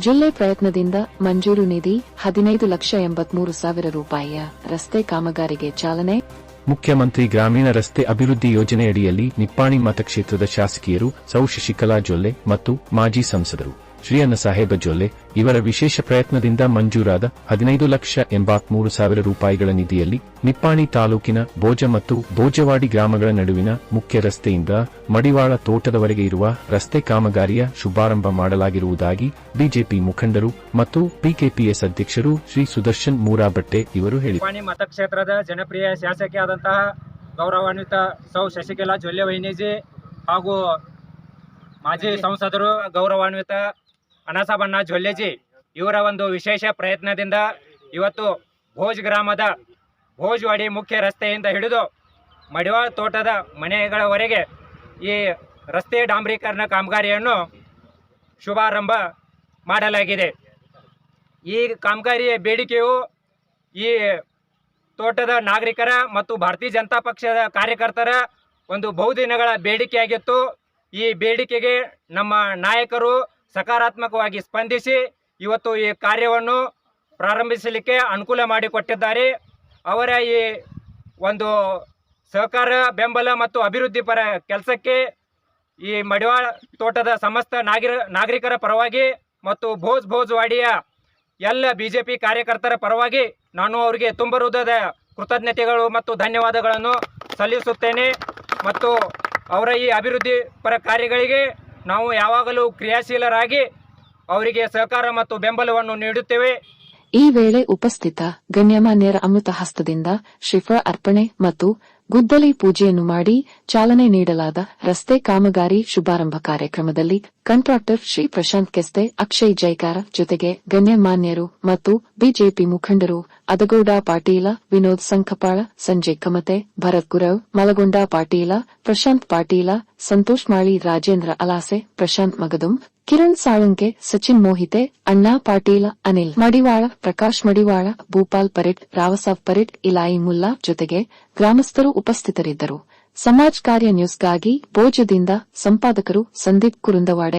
ಜಿಲ್ಲೆ ಪ್ರಯತ್ನದಿಂದ ಮಂಜೂರು ನಿಧಿ ಹದಿನೈದು ಲಕ್ಷ ಎಂಬತ್ಮೂರು ಸಾವಿರ ರೂಪಾಯಿಯ ರಸ್ತೆ ಕಾಮಗಾರಿಗೆ ಚಾಲನೆ. ಮುಖ್ಯಮಂತ್ರಿ ಗ್ರಾಮೀಣ ರಸ್ತೆ ಅಭಿವೃದ್ಧಿ ಯೋಜನೆಯಡಿಯಲ್ಲಿ ನಿಪ್ಪಾಣಿ ಮತಕ್ಷೇತ್ರದ ಶಾಸಕಿಯರು ಸೌಶಶಿಕಲಾ ಜೊಲ್ಲೆ ಮತ್ತು ಮಾಜಿ ಸಂಸದರು. ಶ್ರೀ ಅನ್ನಸಾಹೇಬ ಜೊಲ್ಲೆ, ಇವರ ವಿಶೇಷ ಪ್ರಯತ್ನದಿಂದ ಮಂಜೂರಾದ ಹದಿನೈದು ಲಕ್ಷ ಎಂಬತ್ಮೂರು ಸಾವಿರ ರೂಪಾಯಿಗಳ ನಿಧಿಯಲ್ಲಿ ನಿಪ್ಪಾಣಿ ತಾಲೂಕಿನ ಬೋಜ ಮತ್ತು ಬೋಜವಾಡಿ ಗ್ರಾಮಗಳ ನಡುವಿನ ಮುಖ್ಯ ರಸ್ತೆಯಿಂದ ಮಡಿವಾಳ ತೋಟದವರೆಗೆ ಇರುವ ರಸ್ತೆ ಕಾಮಗಾರಿಯ ಶುಭಾರಂಭ ಮಾಡಲಾಗಿರುವುದಾಗಿ ಬಿಜೆಪಿ ಮುಖಂಡರು ಮತ್ತು ಪಿಕೆಪಿಎಸ್ ಅಧ್ಯಕ್ಷರು ಶ್ರೀ ಸುದರ್ಶನ್ ಮೂರಾಬಟ್ಟೆ ಇವರು ಹೇಳಿದರು. ಮತಕ್ಷೇತ್ರದ ಜನಪ್ರಿಯ ಶಾಸಕಿಯಾದಂತಹ ಗೌರವಾನ್ವಿತ ಸೌ ಶಶಿಕಲಾ ಜೊಲ್ಲೆ ವೈನೇಜಿ ಹಾಗೂ ಮಾಜಿ ಸಂಸದರು ಗೌರವಾನ್ವಿತ ಅನಸಬಣ್ಣ ಜೊಲ್ಲಿಸಿ ಇವರ ಒಂದು ವಿಶೇಷ ಪ್ರಯತ್ನದಿಂದ ಇವತ್ತು ಭೋಜ್ ಗ್ರಾಮದ ಭೋಜ್ವಾಡಿ ಮುಖ್ಯ ರಸ್ತೆಯಿಂದ ಹಿಡಿದು ಮಡಿವಾಳ ತೋಟದ ಮನೆಗಳವರೆಗೆ ಈ ರಸ್ತೆ ಡಾಂಬರೀಕರಣ ಕಾಮಗಾರಿಯನ್ನು ಶುಭಾರಂಭ ಮಾಡಲಾಗಿದೆ. ಈ ಕಾಮಗಾರಿಯ ಬೇಡಿಕೆಯು ಈ ತೋಟದ ನಾಗರಿಕರ ಮತ್ತು ಭಾರತೀಯ ಜನತಾ ಪಕ್ಷದ ಕಾರ್ಯಕರ್ತರ ಒಂದು ಬಹುದಿನಗಳ ಬೇಡಿಕೆಯಾಗಿತ್ತು. ಈ ಬೇಡಿಕೆಗೆ ನಮ್ಮ ನಾಯಕರು ಸಕಾರಾತ್ಮಕವಾಗಿ ಸ್ಪಂದಿಸಿ ಇವತ್ತು ಈ ಕಾರ್ಯವನ್ನು ಪ್ರಾರಂಭಿಸಲಿಕ್ಕೆ ಅನುಕೂಲ ಮಾಡಿಕೊಟ್ಟಿದ್ದಾರೆ. ಅವರ ಈ ಒಂದು ಸಹಕಾರ, ಬೆಂಬಲ ಮತ್ತು ಅಭಿವೃದ್ಧಿ ಪರ ಕೆಲಸಕ್ಕೆ ಈ ಮಡಿವಾಳ ತೋಟದ ಸಮಸ್ತ ನಾಗರ, ನಾಗರಿಕರ ಪರವಾಗಿ ಮತ್ತು ಭೋಜ್ ಭೋಜ್ವಾಡಿಯ ಎಲ್ಲ ಬಿ ಜೆ ಪಿ ಕಾರ್ಯಕರ್ತರ ಪರವಾಗಿ ನಾನು ಅವರಿಗೆ ತುಂಬ ಕೃತಜ್ಞತೆಗಳು ಮತ್ತು ಧನ್ಯವಾದಗಳನ್ನು ಸಲ್ಲಿಸುತ್ತೇನೆ. ಮತ್ತು ಅವರ ಈ ಅಭಿವೃದ್ಧಿ ಪರ ಕಾರ್ಯಗಳಿಗೆ ನಾವು ಯಾವಾಗಲೂ ಕ್ರಿಯಾಶೀಲರಾಗಿ ಅವರಿಗೆ ಸಹಕಾರ ಮತ್ತು ಬೆಂಬಲವನ್ನು ನೀಡುತ್ತೇವೆ. ಈ ವೇಳೆ ಉಪಸ್ಥಿತ ಗಣ್ಯಮಾನ್ಯರ ಅಮೃತ ಹಸ್ತದಿಂದ ಶಿಫಾ ಅರ್ಪಣೆ ಮತ್ತು ಗುದ್ದಲಿ ಪೂಜೆಯನ್ನು ಮಾಡಿ ಚಾಲನೆ ನೀಡಲಾದ ರಸ್ತೆ ಕಾಮಗಾರಿ ಶುಭಾರಂಭ ಕಾರ್ಯಕ್ರಮದಲ್ಲಿ ಕಂಟ್ರಾಕ್ಟರ್ ಶ್ರೀ ಪ್ರಶಾಂತ್ ಕೆಸ್ತೆ, ಅಕ್ಷಯ್ ಜೈಕಾರ ಜೊತೆಗೆ ಗಣ್ಯಮಾನ್ಯರು ಮತ್ತು ಬಿಜೆಪಿ ಮುಖಂಡರು ಅದಗೌಡ ಪಾಟೀಲ, ವಿನೋದ್ ಸಂಖಪಾಳ ಸಂಜಯ್ ಕಮತೆ, ಭರತ್ ಗುರವ್, ಮಲಗೊಂಡ ಪಾಟೀಲ, ಪ್ರಶಾಂತ್ ಪಾಟೀಲ, ಸಂತೋಷ್ ಮಾಳಿ, ರಾಜೇಂದ್ರ ಅಲಾಸೆ, ಪ್ರಶಾಂತ್ ಮಗದುಂ ಕಿರಣ್ ಸಾಳುಂಕೆ ಸಚಿನ್ ಮೋಹಿತೆ, ಅಣ್ಣಾ ಪಾಟೀಲ, ಅನಿಲ್ ಮಡಿವಾಳ, ಪ್ರಕಾಶ್ ಮಡಿವಾಳ, ಭೂಪಾಲ್ ಪರೇಟ್ ರಾವಸಾಬ್ ಪರೇಟ್ ಇಲಾಯಿ ಮುಲ್ಲಾ ಜೊತೆಗೆ ಗ್ರಾಮಸ್ಥರು ಉಪಸ್ಥಿತರಿದ್ದರು. ಸಮಾಜ್ ಕಾರ್ಯ ನ್ಯೂಸ್ಗಾಗಿ ಭೋಜದಿಂದ ಸಂಪಾದಕರು ಸಂದೀಪ್ ಕುರುಂದವಾಡೆ.